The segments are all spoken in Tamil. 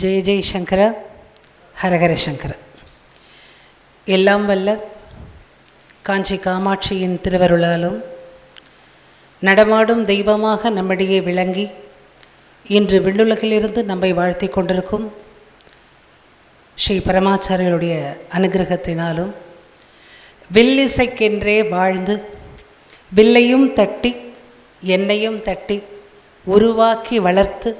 ஜெய ஜெய் சங்கர ஹரஹர சங்கர. எல்லாம் வல்ல காஞ்சி காமாட்சியின் திருவருளாலும் நடமாடும் தெய்வமாக நம்மிடையே விளங்கி இன்று விண்ணுலகிலிருந்து நம்மை வாழ்த்தி கொண்டிருக்கும் ஸ்ரீ பரமாச்சாரியருடைய அனுகிரகத்தினாலும் வில்லிசைக்கென்றே வாழ்ந்து வில்லையும் தட்டி எண்ணையும் தட்டி உருவாக்கி வளர்த்து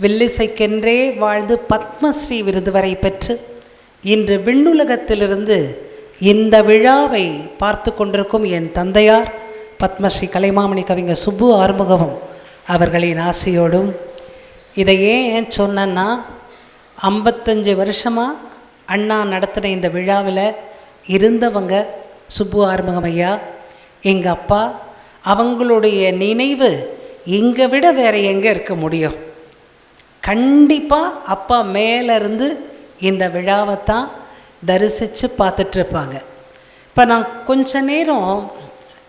வில்லிசைக்கென்றே வாழ்ந்து பத்மஸ்ரீ விருது வரை பெற்று இன்று விண்ணுலகத்திலிருந்து இந்த விழாவை பார்த்து கொண்டிருக்கும் என் தந்தையார் பத்மஸ்ரீ கலைமாமணி கவிஞர் சுப்பு ஆறுமுகமும் அவர்களின் ஆசையோடும். இதை ஏன் ஏன் சொன்னேன்னா ஐம்பத்தஞ்சு வருஷமாக அண்ணா நடத்தின இந்த விழாவில் இருந்தவங்க சுப்பு ஆறுமுகம் ஐயா எங்கள் அப்பா அவங்களுடைய நினைவு இங்கே விட வேறு எங்கே இருக்க முடியும்? கண்டிப்பாக அப்பா மேலேருந்து இந்த விழாவை தான் தரிசித்து பார்த்துட்ருப்பாங்க. இப்போ நான் கொஞ்ச நேரம்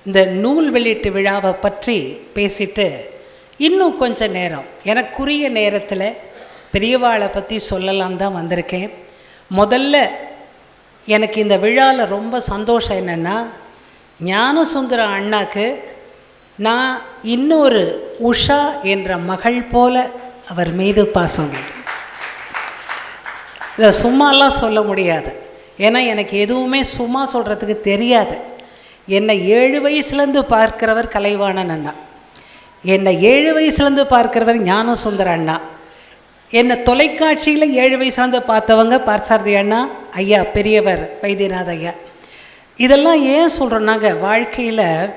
இந்த நூல் வெளியீட்டு விழாவை பற்றி பேசிட்டு இன்னும் கொஞ்ச நேரம் எனக்குரிய நேரத்தில் பெரியவாளை பற்றி சொல்லலாம் தான் வந்திருக்கேன். முதல்ல எனக்கு இந்த விழாவில் ரொம்ப சந்தோஷம் என்னென்னா ஞானசுந்தரம் அண்ணாக்கு நான் இன்னொரு உஷா என்ற மகள் போல அவர் மீது பாசம். இதை சும்மாலாம் சொல்ல முடியாது. ஏன்னா எனக்கு எதுவுமே சும்மா சொல்கிறதுக்கு தெரியாது. என்னை ஏழு வயசுலேருந்து பார்க்கிறவர் கலைவாணன் அண்ணா. என்னை ஏழு வயசுலேருந்து பார்க்கிறவர் ஞானசுந்தர அண்ணா. என்னை தொலைக்காட்சியில் ஏழு வயசுலேருந்து பார்த்தவங்க பார்சாரதி அண்ணா ஐயா பெரியவர் வைத்தியநாத் ஐயா. இதெல்லாம் ஏன் சொல்கிறோன்னாங்க வாழ்க்கையில்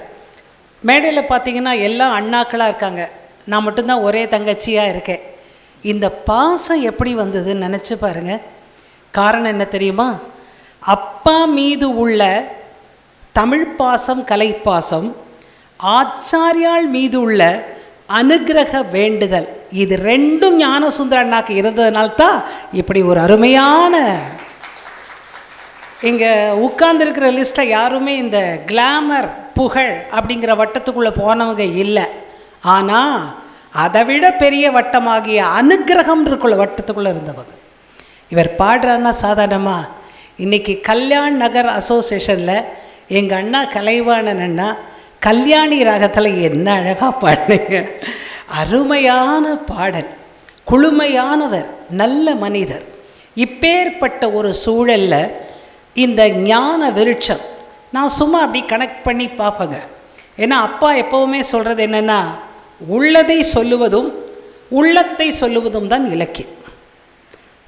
மேடையில் பார்த்தீங்கன்னா எல்லாம் அண்ணாக்களாக இருக்காங்க. நான் மட்டும்தான் ஒரே தங்கச்சியாக இருக்கேன். இந்த பாசம் எப்படி வந்ததுன்னு நினச்சி பாருங்க. காரணம் என்ன தெரியுமா? அப்பா மீது உள்ள தமிழ் பாசம் கலை பாசம் ஆச்சாரியால் மீது உள்ள அனுக்கிரக வேண்டுதல் இது ரெண்டும் ஞானசுந்தர அண்ணாக்கு இருந்ததுனால்தான் இப்படி ஒரு அருமையான இங்கே உட்கார்ந்துருக்கிற லிஸ்ட்டை யாருமே இந்த கிளாமர் புகழ் அப்படிங்கிற வட்டத்துக்குள்ளே போனவங்க இல்லை. ஆனால் அதை விட பெரிய வட்டமாகிய அனுக்கிரகம் இருக்குள்ள வட்டத்துக்குள்ளே இருந்தவங்க இவர் பாடுறாருன்னா சாதாரணமாக இன்றைக்கி கல்யாண் நகர் அசோசியேஷனில் எங்கள் அண்ணா கலைவாணன் அண்ணா கல்யாணி ராகத்தில் என்ன அழகாக பாடுனீங்க. அருமையான பாடல் குளுமையானவர் நல்ல மனிதர். இப்பேற்பட்ட ஒரு சூழலில் இந்த ஞான விருட்சம் நான் சும்மா அப்படி கனெக்ட் பண்ணி பார்ப்பேங்க. ஏன்னா அப்பா எப்போவுமே சொல்கிறது என்னென்னா உள்ளதை சொல்லுவதும் உள்ளத்தை சொல்லுவதும் தான் இலக்கியம்.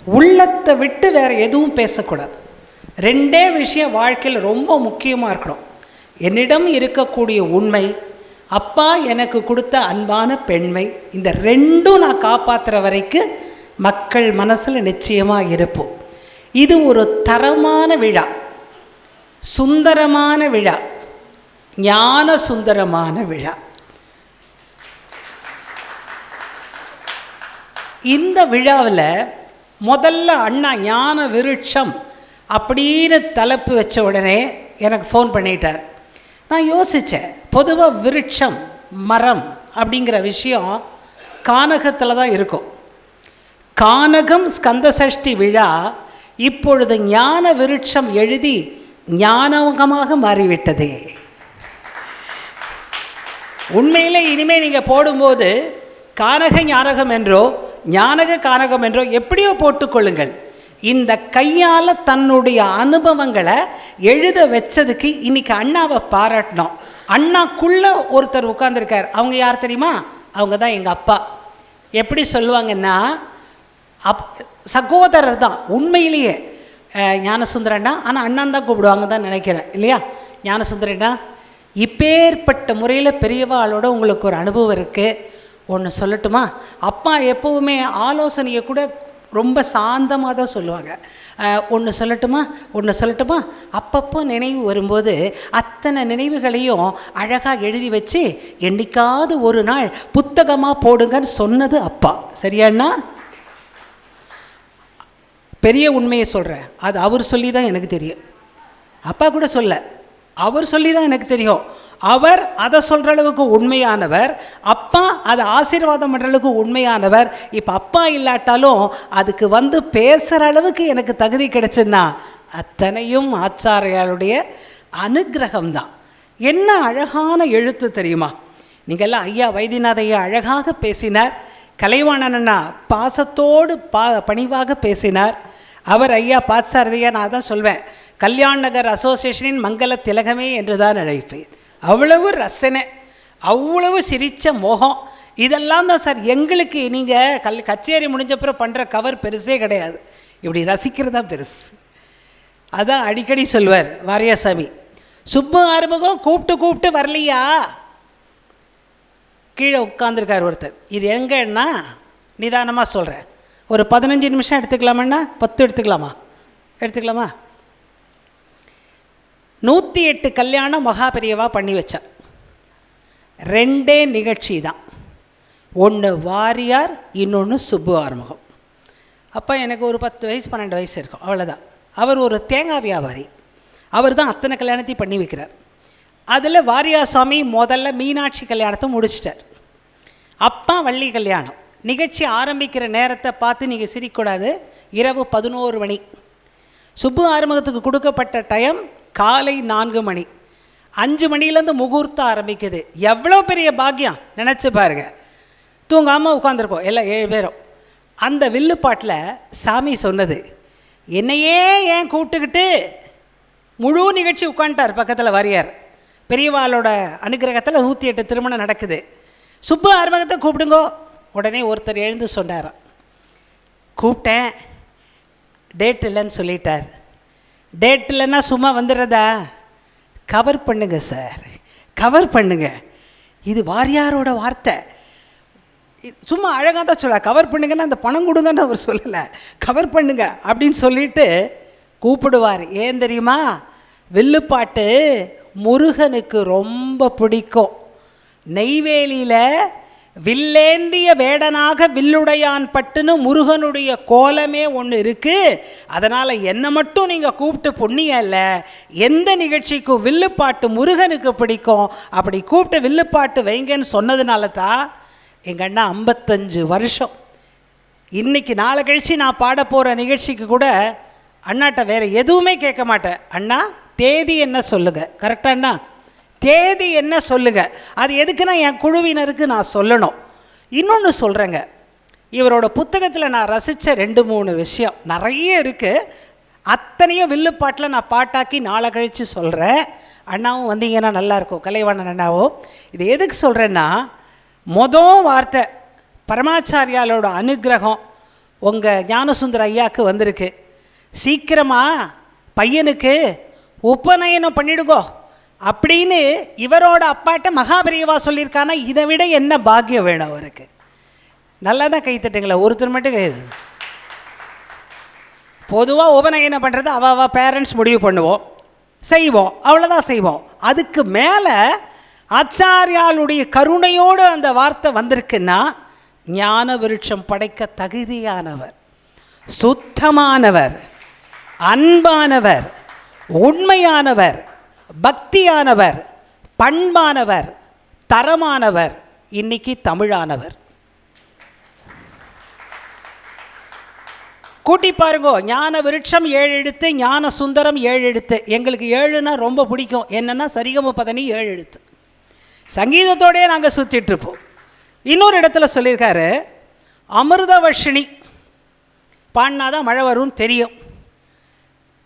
உள்ளத்தை விட்டு வேறு எதுவும் பேசக்கூடாது. ரெண்டே விஷயம் வாழ்க்கையில் ரொம்ப முக்கியமாக இருக்கணும். என்னிடம் இருக்கக்கூடிய உண்மை அப்பா எனக்கு கொடுத்த அன்பான பெண்மை இந்த ரெண்டும் நான் காப்பாற்றுற வரைக்கும் மக்கள் மனசில் நிச்சயமாக இருப்போம். இது ஒரு தரமான விழா. சுந்தரமான விழா. ஞான சுந்தரமான விழா. இந்த விழாவில் முதல்ல அண்ணா ஞான விருட்சம் அப்படின்னு தலைப்பு வச்ச உடனே எனக்கு ஃபோன் பண்ணிட்டார். நான் யோசித்தேன் பொதுவாக விருட்சம் மரம் அப்படிங்கிற விஷயம் கானகத்தில் தான் இருக்கும். கானகம் ஸ்கந்தசஷ்டி விழா இப்பொழுது ஞான விருட்சம் எழுதி ஞானகமாக மாறிவிட்டது. உண்மையிலே இனிமேல் நீங்கள் போடும்போது கானக ஞானகம் என்றோ ஞானக கானகம் என்றோ எப்படியோ போட்டுக்கொள்ளுங்கள். இந்த கையால் தன்னுடைய அனுபவங்களை எழுத வச்சதுக்கு இன்றைக்கி அண்ணாவை பாராட்டினோம் அண்ணாக்குள்ளே ஒருத்தர் உட்காந்துருக்கார் அவங்க யார் தெரியுமா? அவங்க தான் எங்கள் அப்பா. எப்படி சொல்லுவாங்கன்னா அப் சகோதரர் தான் உண்மையிலேயே. ஞானசுந்தரன்னா ஞானசுந்தரண்ணா ஆனால் அண்ணன் தான் கூப்பிடுவாங்க தான் நினைக்கிறேன். இல்லையா? ஞானசுந்தரண்ணா இப்பேற்பட்ட முறையில் பெரியவாளோட உங்களுக்கு ஒரு அனுபவம் இருக்குது ஒன்று சொல்லட்டுமா? அப்பா எப்போவுமே ஆலோசனையை கூட ரொம்ப சாந்தமாக தான் சொல்லுவாங்க. ஒன்று சொல்லட்டுமா? ஒன்று சொல்லட்டுமா? அப்பப்போ நினைவு வரும்போது அத்தனை நினைவுகளையும் அழகாக எழுதி வச்சு என்னைக்காவது ஒரு நாள் புத்தகமாக போடுங்கன்னு சொன்னது அப்பா. சரியாண்ணா? பெரிய உண்மையை சொல்கிறேன் அது அவர் சொல்லி தான் எனக்கு தெரியும். அப்பா கூட சொல்ல. அவர் சொல்லி தான் எனக்கு தெரியும். அவர் அதை சொல்கிற அளவுக்கு உண்மையானவர் அப்பா அதை ஆசீர்வாதம் பண்ணுற அளவுக்கு உண்மையானவர். இப்போ அப்பா இல்லாட்டாலும் அதுக்கு வந்து பேசுகிற அளவுக்கு எனக்கு தகுதி கிடைச்சுன்னா அத்தனையும் ஆச்சாரியாளுடைய அனுகிரகம்தான். என்ன அழகான எழுத்து தெரியுமா? நீங்கள்லாம் ஐயா வைத்தியநாத ஐயா அழகாக பேசினார். கலைவாணனா பாசத்தோடு பா பணிவாக பேசினார். அவர் ஐயா பாசாரதியா நான் தான் சொல்வேன் கல்யாண் நகர் அசோசியேஷனின் மங்கள திலகமே என்று தான் அழைப்பேன். அவ்வளவு ரசனை அவ்வளவு சிரித்த மோகம். இதெல்லாம் தான் சார் எங்களுக்கு நீங்கள் கல் கச்சேரி முடிஞ்சப்புறம் பண்ணுற கவர் பெருசே கிடையாது. இப்படி ரசிக்கிறது தான் பெருசு. அதான் அடிக்கடி சொல்வார் வாரியாசாமி சுப்பு ஆறுமுகம் கூப்பிட்டு கூப்பிட்டு வரலையா? கீழே உட்காந்துருக்கார் ஒருத்தர். இது எங்கன்னா நிதானமாக சொல்கிறேன் ஒரு பதினஞ்சு நிமிஷம் எடுத்துக்கலாமாண்ணா? பத்து எடுத்துக்கலாமா? எடுத்துக்கலாமா? நூற்றி எட்டு கல்யாணம் மகாபெரியவா பண்ணி வச்சா ரெண்டே நிகழ்ச்சி தான். ஒன்று வாரியார் இன்னொன்று சுப்பு ஆறுமுகம். அப்போ எனக்கு ஒரு பத்து வயசு பன்னெண்டு வயசு இருக்கும் அவ்வளோதான் அவர் ஒரு தேங்காய் வியாபாரி. அவர் தான் அத்தனை கல்யாணத்தையும் பண்ணி வைக்கிறார். அதில் வாரியார் சுவாமி முதல்ல மீனாட்சி கல்யாணத்தை முடிச்சிட்டார். அப்பா வள்ளி கல்யாணம். நிகழ்ச்சி ஆரம்பிக்கிற நேரத்தை பார்த்து நீங்கள் சிரிக்கூடாது இரவு பதினோரு மணி. சுப்பு ஆறுமுகத்துக்கு கொடுக்கப்பட்ட டைம் காலை நான்கு மணி. அஞ்சு மணிலேருந்து முகூர்த்தம் ஆரம்பிக்குது. எவ்வளோ பெரிய பாக்கியம்? நினச்சி பாருங்க. தூங்காமல் உட்காந்துருக்கோம் எல்லாம் ஏழு பேரும். அந்த வில்லுப்பாட்டில் சாமி சொன்னது என்னையே ஏன் கூப்பிட்டுக்கிட்டு முழு நிகழ்ச்சி உட்காந்துட்டார் பக்கத்தில் வாரியார். பெரியவாளோட அனுகிரகத்தில் நூற்றி எட்டு திருமணம் நடக்குது. சுப்பு ஆர்வகத்தை கூப்பிடுங்கோ. உடனே ஒருத்தர் எழுந்து சொன்னாராம். கூப்பிட்டேன். டேட் இல்லைன்னு சொல்லிட்டார். டேட் இல்லைன்னா சும்மா வந்துடுறதா? கவர் பண்ணுங்க சார் கவர் பண்ணுங்க. இது வாரியாரோட வார்த்தை. இது சும்மா அழகாக தான் சொல்ல கவர் பண்ணுங்கன்னா அந்த பணம் கொடுங்கன்னு அவர் சொல்லலை. கவர் பண்ணுங்க அப்படின்னு சொல்லிட்டு கூப்பிடுவார். ஏன் தெரியுமா? வில்லுப்பாட்டு முருகனுக்கு ரொம்ப பிடிக்கும். நெய்வேலியில் வில்லேந்திய வேடனாக வில்லுடையான் பட்டுன்னு முருகனுடைய கோலமே ஒன்று இருக்குது அதனால் என்னை மட்டும் நீங்கள் கூப்பிட்டு புண்ணியம் இல்லை எந்த நிகழ்ச்சிக்கும் வில்லுப்பாட்டு முருகனுக்கு பிடிக்கும் அப்படி கூப்பிட்டு வில்லுப்பாட்டு வைங்கன்னு சொன்னதுனால தான் எங்கள் அண்ணா ஐம்பத்தஞ்சு வருஷம். இன்றைக்கி நாளை கழித்து நான் பாட போகிற நிகழ்ச்சிக்கு கூட அண்ணாட்ட வேறு எதுவுமே கேட்க மாட்டேன். அண்ணா தேதி என்ன சொல்லுங்கள் கரெக்டாண்ணா தேதி என்ன சொல்லுங்க? அது எதுக்குன்னா என் குழுவினருக்கு நான் சொல்லணும். இன்னொன்று சொல்கிறேங்க இவரோட புத்தகத்தில் நான் ரசித்த ரெண்டு மூணு விஷயம் நிறைய இருக்குது அத்தனையும் வில்லுப்பாட்டில் நான் பாட்டாக்கி நாளை கழித்து சொல்கிறேன் அண்ணாவும் வந்தீங்கன்னா நல்லாயிருக்கும் கலைவாணன் அண்ணாவும் இது எதுக்கு சொல்கிறேன்னா மொதல் வார்த்தை பரமாச்சாரியாலோட அனுகிரகம் உங்கள் ஞானசுந்தர ஐயாவுக்கு வந்திருக்கு. சீக்கிரமாக பையனுக்கு உபநயனம் பண்ணிடுங்கோ. அப்படின்னு இவரோட அப்பாட்ட மகாபிரிவா சொல்லியிருக்கானா? இதை விட என்ன பாக்கியம் வேணும் அவருக்கு? நல்லா தான் கைத்தட்டுங்களா ஒருத்தர் மட்டும் கை பொதுவாக உபநயனம் பண்ணுறது அவ அவ பேரண்ட்ஸ் முடிவு பண்ணுவோம். செய்வோம் அவ்வளோதான் செய்வோம். அதுக்கு மேலே ஆச்சாரியாளுடைய கருணையோடு அந்த வார்த்தை வந்திருக்குன்னா ஞான விருட்சம் படைக்க தகுதியானவர் சுத்தமானவர் அன்பானவர் உண்மையானவர் பக்தியானவர் பண்பானவர் தரமானவர் இன்னைக்கு தமிழானவர். கூட்டி பாருங்கோ ஞான விருட்சம் ஏழு எழுத்து ஞான சுந்தரம் ஏழு எழுத்து. எங்களுக்கு ஏழுனா ரொம்ப பிடிக்கும். என்னன்னா சரிகம பதனி ஏழு எழுத்து. சங்கீதத்தோடயே நாங்கள் சுற்றிட்டு இருப்போம். இன்னொரு இடத்துல சொல்லியிருக்காரு அமிர்தவர்ஷினி. பாடினாதான் மழை வரும்னு தெரியும்.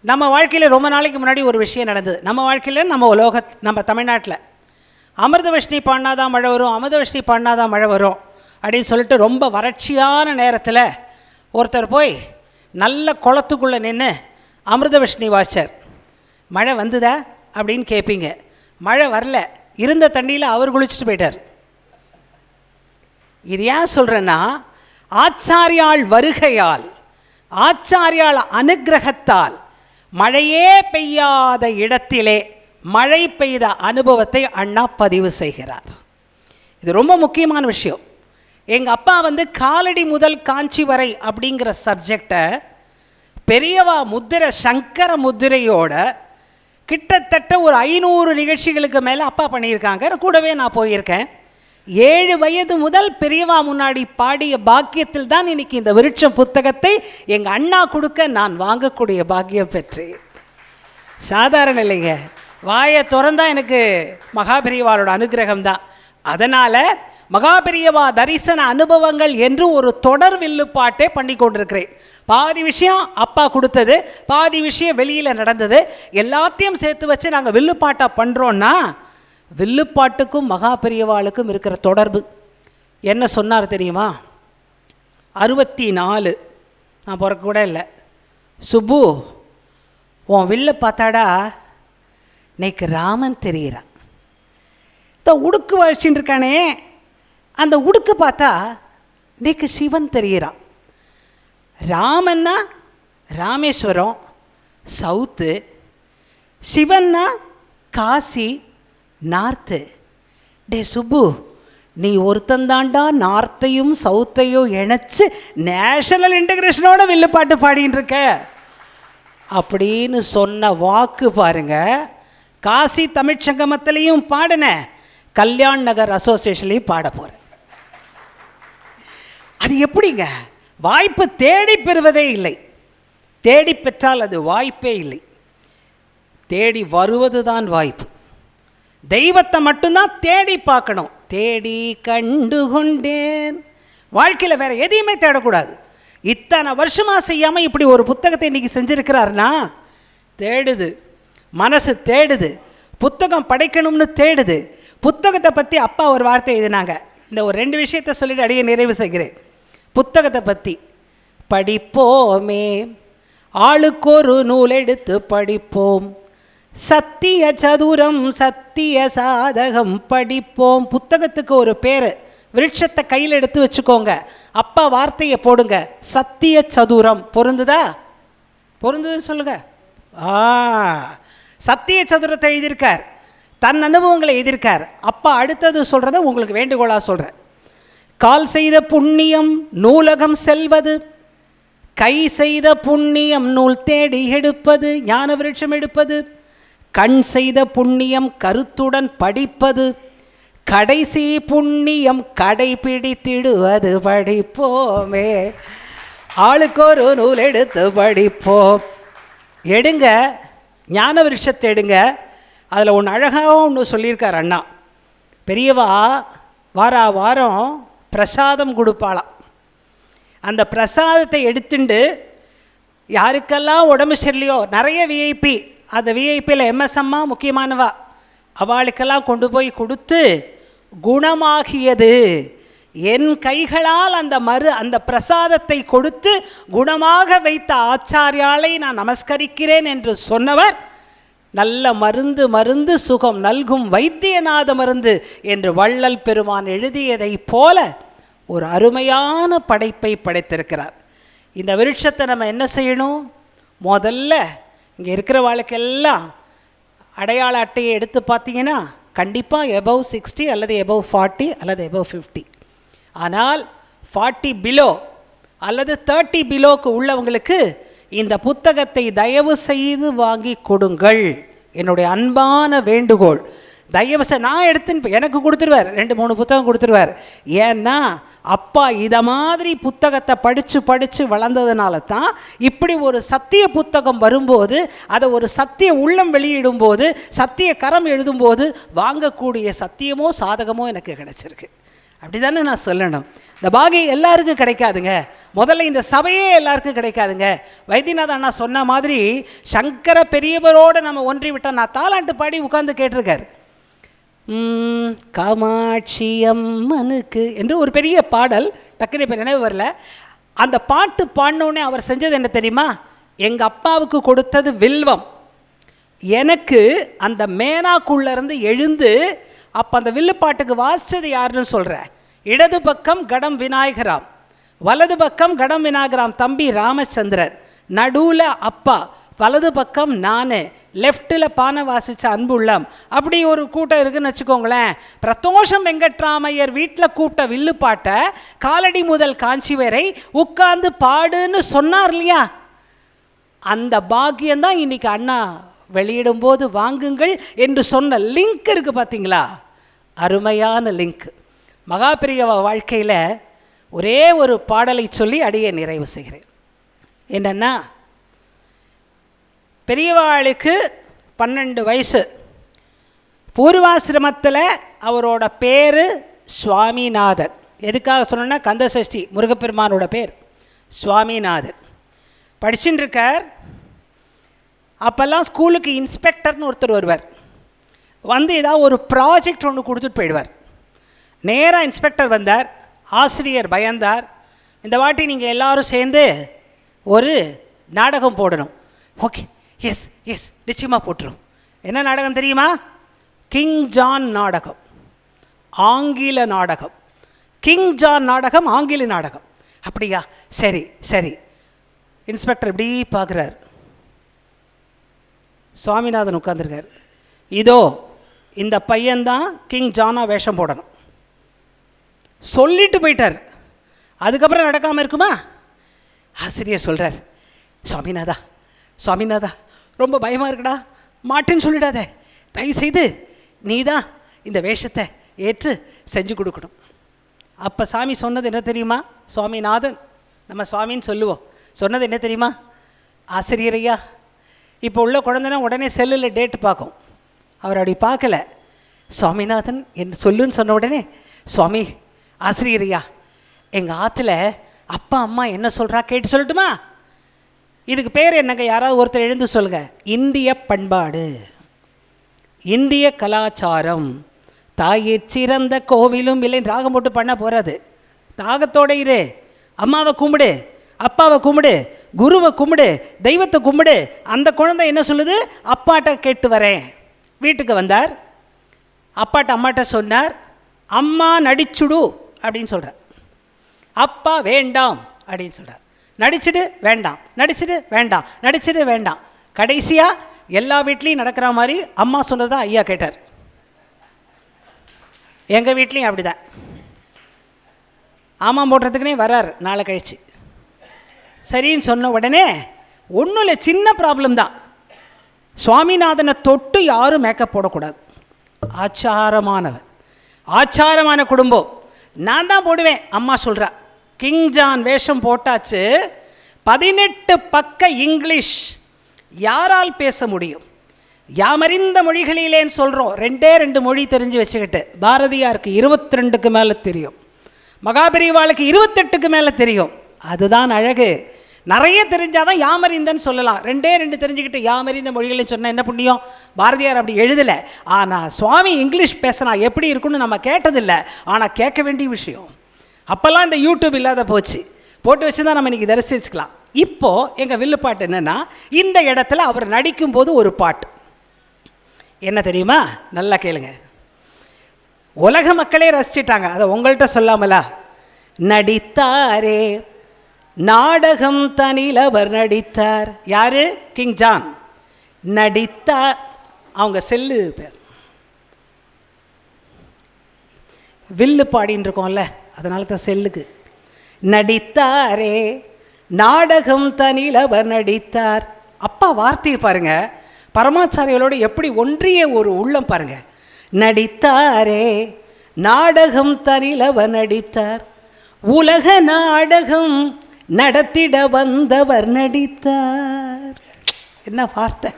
நம்ம வாழ்க்கையில் ரொம்ப நாளைக்கு முன்னாடி ஒரு விஷயம் நடந்தது. நம்ம வாழ்க்கையில் நம்ம உலோக நம்ம தமிழ்நாட்டில். அமிர்தவஷ்ணி பாடினாதான் மழை வரும் அமிர்தவஷ்ணி பண்ணாதான் மழை வரும் அப்படின்னு சொல்லிட்டு ரொம்ப வறட்சியான நேரத்தில் ஒருத்தர் போய் நல்ல குளத்துக்குள்ளே நின்று அமிர்தவஷ்ணி வாச்சர் மழை வந்துதா அப்படின்னு கேட்பீங்க மழை வரல. இருந்த தண்ணியில் அவர் குளிச்சுட்டு போயிட்டார். இது ஏன் சொல்கிறேன்னா ஆச்சாரியால் வருகையால் ஆச்சாரியாள் அனுக்கிரகத்தால் மழையே பெய்யாத இடத்திலே மழை பெய்த அனுபவத்தை அண்ணா பதிவு செய்கிறார். இது ரொம்ப முக்கியமான விஷயம். எங்கள் அப்பா வந்து காலடி முதல் காஞ்சி வரை அப்படிங்கிற சப்ஜெக்டை பெரியவா முத்திரை சங்கர முத்திரையோட கிட்டத்தட்ட ஒரு ஐநூறு நிகழ்ச்சிகளுக்கு மேலே அப்பா பண்ணியிருக்காங்க. கூடவே நான் போயிருக்கேன். ஏழு வயது முதல் பெரியவா முன்னாடி பாடிய பாக்கியத்தில் தான் இன்னைக்கு இந்த விருட்சம் புத்தகத்தை எங்கள் அண்ணா கொடுக்க நான் வாங்கக்கூடிய பாக்கியம் பெற்றேன். சாதாரண இல்லைங்க. வாயை திறந்தா எனக்கு மகாபெரியவாளோட அனுகிரகம் தான் அதனால் மகாபெரியவா தரிசன அனுபவங்கள் என்று ஒரு தொடர் வில்லுப்பாட்டே பண்ணி கொண்டிருக்கிறேன். பாதி விஷயம் அப்பா கொடுத்தது பாதி விஷயம் வெளியில் நடந்தது. எல்லாத்தையும் சேர்த்து வச்சு நாங்கள் வில்லுப்பாட்டாக பண்ணுறோன்னா வில்லுப்பாட்டுக்கும் மகா பெரியவாளுக்கும் இருக்கிற தொடர்பு. என்ன சொன்னார் தெரியுமா? அறுபத்தி நாலு நான் பிறக்க கூட இல்லை. சுப்பு உன் வில்ல பார்த்தாடா இன்னைக்கு ராமன் தெரிகிறான் இந்த உடுக்கு வச்சுட்டு இருக்கானே. அந்த உடுக்கு பார்த்தா இன்னைக்கு சிவன் தெரிகிறான் ராமன்னா ராமேஸ்வரம் சவுத்து. சிவன்னா காசி நார்த்து. டே சுப்பு நீ ஒருத்தந்தாண்டா நார்த்தையும் சவுத்தையும் இணைச்சு நேஷனல் இன்டகிரேஷனோட வில்லுப்பாட்டு பாடின்னு இருக்க. அப்படின்னு சொன்ன வாக்கு பாருங்க. காசி தமிழ்ச்சங்கமத்திலையும் பாடினேன் கல்யாண் நகர் அசோசியேஷன்லையும் பாட போகிறேன் அது எப்படிங்க? வாய்ப்பு தேடி பெறுவதே இல்லை. தேடி பெற்றால் அது வாய்ப்பே இல்லை. தேடி வருவது தான் வாய்ப்பு. தெய்வத்தை மட்டும்தான் தேடி பார்க்கணும். தேடி கண்டு கொண்டேன் வாழ்க்கையில் வேறு எதையுமே தேடக்கூடாது. இத்தனை வருஷமாக செய்யாமல் இப்படி ஒரு புத்தகத்தை இன்றைக்கி செஞ்சுருக்கிறாருனா தேடுது. மனசு தேடுது. புத்தகம் படைக்கணும்னு தேடுது. புத்தகத்தை பற்றி அப்பா ஒரு வார்த்தை எழுதினாங்க. இந்த ஒரு ரெண்டு விஷயத்தை சொல்லிட்டு அடியே நிறைவு செய்கிறேன். புத்தகத்தை பற்றி படிப்போமே. ஆளுக்கொரு நூல் எடுத்து படிப்போம். சத்திய சதுரம் சத்திய சாதகம் படிப்போம். புத்தகத்துக்கு ஒரு பேர். விருட்சத்தை கையில் எடுத்து வச்சுக்கோங்க. அப்பா வார்த்தையை போடுங்க. சத்திய சதுரம். பொருந்துதா? பொருந்தது சொல்லுங்க. ஆ சத்திய சதுரத்தை எழுதியிருக்கார். தன் அனுபவங்களை எழுதியிருக்கார். அப்பா அடுத்தது சொல்கிறத உங்களுக்கு வேண்டுகோளாக சொல்கிறேன் கால் செய்த புண்ணியம் நூலகம் செல்வது. கை செய்த புண்ணியம் நூல் தேடி எடுப்பது. ஞான விருட்சம் எடுப்பது. கண் செய்த புண்ணியம் கருத்துடன் படிப்பது கடைசி புண்ணியம் கடைபிடித்திடுவது படிப்போமே. ஆளுக்கொரு நூல் எடுத்து படிப்போம். எடுங்க ஞான விருஷத்தை எடுங்க. அதில் ஒன்று அழகாகவும் ஒன்று சொல்லியிருக்கார் அண்ணா. பெரியவா வாரா வாரம் பிரசாதம் கொடுப்பாளாம். அந்த பிரசாதத்தை எடுத்துண்டு யாருக்கெல்லாம் உடம்பு சரியில்லையோ நிறைய விஐபி அந்த விஐபியில் எம்எஸ்எம்மா முக்கியமானவா? அவளுக்கெல்லாம் கொண்டு போய் கொடுத்து குணமாகியது. என் கைகளால் அந்த மறு அந்த பிரசாதத்தை கொடுத்து குணமாக வைத்த ஆச்சாரியாலை நான் நமஸ்கரிக்கிறேன் என்று சொன்னவர் நல்ல மருந்து மருந்து சுகம் நல்கும் வைத்தியநாத மருந்து என்று வள்ளல் பெருமான் எழுதியதைப் போல ஒரு அருமையான படைப்பை படைத்திருக்கிறார். இந்த விருட்சத்தை நம்ம என்ன செய்யணும்? முதல்ல இங்கே இருக்கிற வாழ்க்கெல்லாம் அடையாள அட்டையை எடுத்து பார்த்தீங்கன்னா கண்டிப்பாக எபவ் சிக்ஸ்டி அல்லது எபவ் ஃபார்ட்டி அல்லது எபவ் ஃபிஃப்டி ஆனால் ஃபார்ட்டி பிலோ அல்லது தேர்ட்டி பிலோக்கு உள்ளவங்களுக்கு இந்த புத்தகத்தை தயவு செய்து வாங்கி கொடுங்கள். என்னுடைய அன்பான வேண்டுகோள். தயவு நான் எடுத்து எனக்கு கொடுத்துருவார். ரெண்டு மூணு புத்தகம் கொடுத்துருவார். ஏன்னா அப்பா இதை மாதிரி புத்தகத்தை படித்து படித்து வளர்ந்ததுனால தான் இப்படி ஒரு சத்திய புத்தகம் வரும்போது அதை ஒரு சத்திய உள்ளம் வெளியிடும்போது சத்திய கரம் எழுதும்போது வாங்கக்கூடிய சத்தியமோ சாதகமோ எனக்கு கிடைச்சிருக்கு. அப்படி தானே நான் சொல்லணும். இந்த பாகியம் எல்லாருக்கும் கிடைக்காதுங்க. முதல்ல இந்த சபையே எல்லாருக்கும் கிடைக்காதுங்க. வைத்தியநாத அண்ணா சொன்ன மாதிரி சங்கர பெரியவரோடு நம்ம ஒன்றி விட்டால் நான் தாலாட்டு பாடி உட்காந்து கேட்டிருக்காரு. காமாட்சி அம்மனுக்கு என்று ஒரு பெரிய பாடல் டக்குனு இப்போ நினைவு வரல. அந்த பாட்டு பாடினோடனே அவர் செஞ்சது என்ன தெரியுமா? எங்கள் அப்பாவுக்கு கொடுத்தது வில்வம். எனக்கு அந்த மேனாக்குள்ளேருந்து எழுந்து அப்போ அந்த வில்லுப்பாட்டுக்கு வாசிச்சது யாருன்னு சொல்கிற இடது பக்கம் கடம் விநாயகராம். வலது பக்கம் கடம் விநாயகராம் தம்பி ராமச்சந்திரன். நடுவில் அப்பா. வலது பக்கம் நான் லெஃப்ட்டில் பானை வாசித்த அன்புள்ளம் அப்படி ஒரு கூட்டம் இருக்குன்னு வச்சுக்கோங்களேன். பிரதோஷம் வெங்கட்ராமையர் வீட்டில் கூட்ட வில்லுப்பாட்டை காலடி முதல் காஞ்சி வரை உட்கார்ந்து பாடுன்னு சொன்னார் இல்லையா? அந்த பாக்கியம்தான் இன்னைக்கு அண்ணா வெளியிடும்போது வாங்குங்கள் என்று சொன்ன லிங்க் இருக்குது பார்த்தீங்களா அருமையான லிங்க். மகாபிரியவா வாழ்க்கையில் ஒரே ஒரு பாடலை சொல்லி அடியை நிறைவு செய்கிறேன். என்னென்னா பெரியவாளுக்கு பன்னெண்டு வயசு. பூர்வாசிரமத்தில் அவரோட பேர் சுவாமிநாதன். எதுக்காக சொன்னோன்னா கந்தசஷ்டி முருகப்பெருமானோட பேர் சுவாமிநாதன். படிச்சுட்டு இருக்கார் அப்போல்லாம் ஸ்கூலுக்கு இன்ஸ்பெக்டர்னு ஒருத்தர் வருவார். வந்து ஏதாவது ஒரு ப்ராஜெக்ட் ஒன்று கொடுத்துட்டு போயிடுவார். நேராக இன்ஸ்பெக்டர் வந்தார். ஆசிரியர் பயந்தார். இந்த வாட்டி நீங்கள் எல்லாரும் சேர்ந்து ஒரு நாடகம் போடணும். ஓகே. எஸ் எஸ் நிச்சயமாக போட்டுரும். என்ன நாடகம் தெரியுமா? கிங் ஜான் நாடகம். ஆங்கில நாடகம். கிங் ஜான் நாடகம் ஆங்கில நாடகம். அப்படியா? சரி சரி. இன்ஸ்பெக்டர் இப்படி பார்க்குறார். சுவாமிநாதன் உட்காந்துருக்கார் இதோ இந்த பையன்தான் கிங் ஜானா வேஷம் போடணும். சொல்லிட்டு போயிட்டார். அதுக்கப்புறம் நடக்காமல் இருக்குமா? ஆசிரியர் சொல்கிறார் சுவாமிநாதா சுவாமிநாதா ரொம்ப பயமாக இருக்குடா. மாட்டேன்னு சொல்லிடாத. தயவுசெய்து நீ தான் இந்த வேஷத்தை ஏற்று செஞ்சு கொடுக்கணும். அப்போ சாமி சொன்னது என்ன தெரியுமா? சுவாமிநாதன். நம்ம சுவாமின்னு சொல்லுவோம். சொன்னது என்ன தெரியுமா? ஆசிரியர் ஐயா இப்போ உள்ள குழந்தைனா உடனே செல்லில் டேட் பார்க்கும். அவர் அப்படி பார்க்கல. சுவாமிநாதன் என்ன சொல்லுன்னு சொன்ன உடனே சுவாமி ஆசிரியர் ஐயா எங்கள் ஆற்றுல அப்பா அம்மா என்ன சொல்கிறா கேட்டு சொல்லட்டுமா? இதுக்கு பேர் என்னங்க? யாராவது ஒருத்தர் எழுந்து சொல்லுங்க. இந்திய பண்பாடு. இந்திய கலாச்சாரம். தாயை சிறந்த கோவிலும் இல்லைன்னு ராகம் போட்டு பண்ண போகிறாது தாகத்தோட இரு. அம்மாவை கும்பிடு அப்பாவை கும்பிடு குருவை கும்பிடு தெய்வத்தை கும்பிடு. அந்த குழந்தை என்ன சொல்லுது? அப்பாட்ட கேட்டு வரேன். வீட்டுக்கு வந்தார். அப்பாட்ட அம்மாட்ட சொன்னார். அம்மா நடிச்சுடு அப்படின்னு சொல்கிறார் அப்பா வேண்டாம் அப்படின்னு சொல்கிறார் நடிச்சிடு வேண்டாம். நடிச்சிடு வேண்டாம். நடிச்சிடு வேண்டாம். கடைசியாக எல்லா வீட்லேயும் நடக்கிற மாதிரி அம்மா சொன்னதா ஐயா கேட்டார். எங்கள் வீட்லேயும் அப்படிதான். ஆமாம் போடுறதுக்குனே வரார் நாளை கழிச்சு. சரின்னு சொன்ன உடனே ஒன்றும் இல்லை சின்ன ப்ராப்ளம் தான். சுவாமிநாதனை தொட்டு யாரும் மேக்கப் போடக்கூடாது. ஆச்சாரமானவர் ஆச்சாரமான குடும்பம். நான் தான் போடுவேன் அம்மா சொல்கிறா கிங் ஜான் வேஷம் போட்டாச்சு. பதினெட்டு பக்க இங்கிலீஷ். யாரால் பேச முடியும்? யாமறிந்த மொழிகளிலேன்னு சொல்கிறோம் ரெண்டே ரெண்டு மொழி தெரிஞ்சு வச்சுக்கிட்டு. பாரதியாருக்கு இருபத்தி ரெண்டுக்கு மேலே தெரியும். மகாபெரிவாளுக்கு இருபத்தெட்டுக்கு மேலே தெரியும். அதுதான் அழகு. நிறைய தெரிஞ்சாதான் யாமறிந்தன்னு சொல்லலாம். ரெண்டே ரெண்டு தெரிஞ்சுக்கிட்டு யாமறிந்த மொழிகளையும் சொன்னால் என்ன புண்ணியம்? பாரதியார் அப்படி எழுதலை. ஆனால் சுவாமி இங்கிலீஷ் பேசினா எப்படி இருக்குன்னு நம்ம கேட்டதில்லை. ஆனால் கேட்க வேண்டிய விஷயம். அப்போல்லாம் இந்த யூடியூப் இல்லாத போச்சு. போட்டு வச்சு தான் நம்ம இன்றைக்கி தரிசிச்சுக்கலாம். இப்போது எங்கள் வில்லுப்பாட்டு என்னென்னா இந்த இடத்துல அவர் நடிக்கும்போது ஒரு பாட்டு. என்ன தெரியுமா? நல்லா கேளுங்க. உலக மக்களே ரசிச்சிட்டாங்க. அதை உங்கள்கிட்ட சொல்லாமலா? நடித்தாரே. நாடகம் தனியில் அவர் நடித்தார். யார்? கிங் ஜான் நடித்தார் அவங்க செல்லு பேர். வில்லு பாடின்னு இருக்கோம்ல. அதனால தான் செல்லுக்கு. நடித்தாரே நாடகம் தனிலவர் நடித்தார். அப்பா வார்த்தையை பாருங்க. பரமாச்சாரிகளோடு எப்படி ஒன்றிய ஒரு உள்ளம் பாருங்க. நடித்தாரே நாடகம் தனிலவர் நடித்தார். உலக நாடகம் நடத்திட வந்தவர் நடித்தார். என்ன வார்த்தை?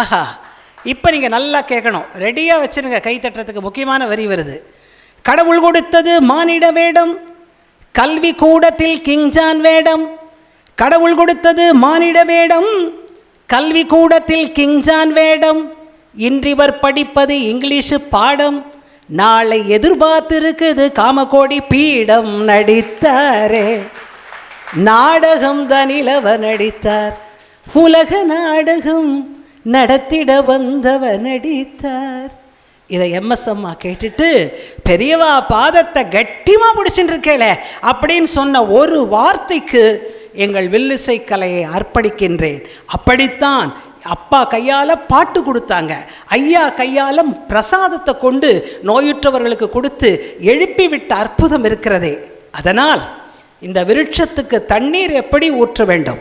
ஆஹா இப்போ நீங்கள் நல்லா கேட்கணும். ரெடியாக வச்சுருங்க. கை தட்டுறதுக்கு முக்கியமான வரி வருது. கடவுள் கொடுத்தது மானிட வேடம். கல்வி கூடத்தில் கிங்ஜான் வேடம். கடவுள் கொடுத்தது மானிட வேடம். கல்வி கூடத்தில் கிங்ஜான் வேடம். இன்றிவர் படிப்பது இங்கிலீஷு பாடம். நாளை எதிர்பார்த்திருக்குது காமகோடி பீடம் நடித்தாரே. நாடகம் தனிலவர் நடித்தார். உலக நாடகம் நடத்திட வந்தவர் நடித்தார். இதை எம்எஸ் அம்மா கேட்டுட்டு பெரியவா பாதத்தை கட்டிமா பிடிச்சிட்டு இருக்கேளே அப்படின்னு சொன்ன ஒரு வார்த்தைக்கு எங்கள் வில்லிசை கலையை அர்ப்பணிக்கின்றேன். அப்படித்தான் அப்பா கையால் பாட்டு கொடுத்தாங்க. ஐயா கையால் பிரசாதத்தை கொண்டு நோயுற்றவர்களுக்கு கொடுத்து எழுப்பிவிட்ட அற்புதம் இருக்கிறதே. அதனால் இந்த விருட்சத்துக்கு தண்ணீர் எப்படி ஊற்ற வேண்டும்?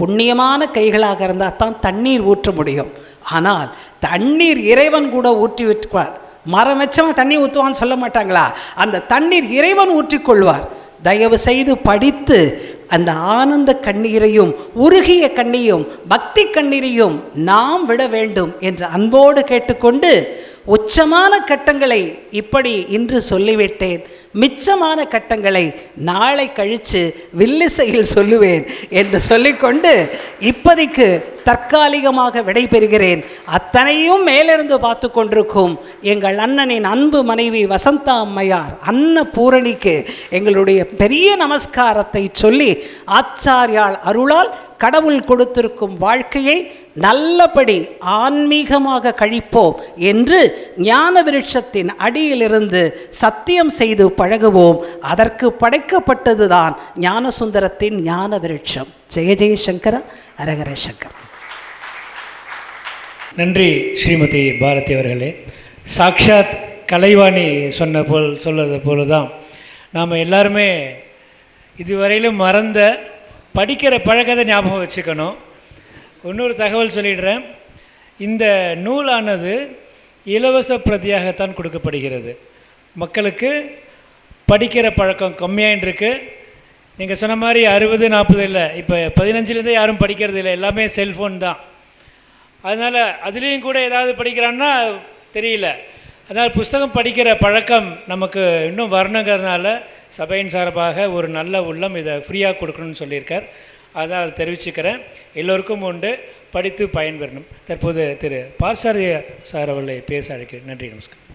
புண்ணியமான கைகளாக இருந்தால் தான் தண்ணீர் ஊற்ற முடியும். ஆனால் தண்ணீர் இறைவன் கூட ஊற்றி விட்டுவார். மரம் வச்சவன் தண்ணி ஊற்றுவான்னு சொல்ல மாட்டாங்களா? அந்த தண்ணீர் இறைவன் ஊற்றிக்கொள்வார் தயவு செய்து படித்து அந்த ஆனந்த கண்ணீரையும் உருகிய கண்ணீரையும் பக்தி கண்ணீரையும் நாம் விட வேண்டும் என்று அன்போடு கேட்டுக்கொண்டு உச்சமான கட்டங்களை இப்படி இன்று சொல்லிவிட்டேன். மிச்சமான கட்டங்களை நாளை கழித்து வில்லிசையில் சொல்லுவேன் என்று சொல்லிக்கொண்டு இப்போதைக்கு தற்காலிகமாக விடைபெறுகிறேன். அத்தனையும் மேலிருந்து பார்த்து கொண்டிருக்கும் எங்கள் அண்ணனின் அன்பு மனைவி வசந்தா அம்மையார் அன்ன பூரணிக்கு எங்களுடைய பெரிய நமஸ்காரத்தை சொல்லி ஆச்சாரியால் அருளால் கடவுள் கொடுத்திருக்கும் வாழ்க்கையை நல்லபடி ஆன்மீகமாக கழிப்போம் என்று ஞான விருட்சத்தின் அடியிலிருந்து சத்தியம் செய்து பழகுவோம். அதற்கு படைக்கப்பட்டதுதான் ஞானசுந்தரத்தின் ஞான விருட்சம். ஜெய ஜெயசங்கர அரகர சங்கர. நன்றி ஸ்ரீமதி பாரதி அவர்களே. சாக்ஷாத் கலைவாணி சொன்ன போல் சொல்லது போல தான் நாம் எல்லாருமே இதுவரையிலும் மறந்த படிக்கிற பழக்கத்தை ஞாபகம் வச்சுக்கணும். இன்னொரு தகவல் சொல்லிடுறேன். இந்த நூலானது இலவச பிரதியாகத்தான் கொடுக்கப்படுகிறது. மக்களுக்கு படிக்கிற பழக்கம் கம்மியாயின்ருக்கு. நீங்கள் சொன்ன மாதிரி அறுபது நாற்பது இல்லை. இப்போ பதினஞ்சுலேருந்தே யாரும் படிக்கிறது இல்லை. எல்லாமே செல்ஃபோன் தான். அதனால் அதுலேயும் கூட ஏதாவது படிக்கிறான்னா தெரியல. அதனால் புஸ்தகம் படிக்கிற பழக்கம் நமக்கு இன்னும் வரணுங்கிறதுனால சபையின் சார்பாக ஒரு நல்ல உள்ளம் இதை ஃப்ரீயாக கொடுக்கணும்னு சொல்லியிருக்கார். அதனால் அதை தெரிவிச்சுக்கிறேன். எல்லோருக்கும் உண்டு. படித்து பயன்பெறணும். தற்போது திரு பாசாரிய சார் அவர்களை பேச அழைக்கிறேன். நன்றி நமஸ்கார்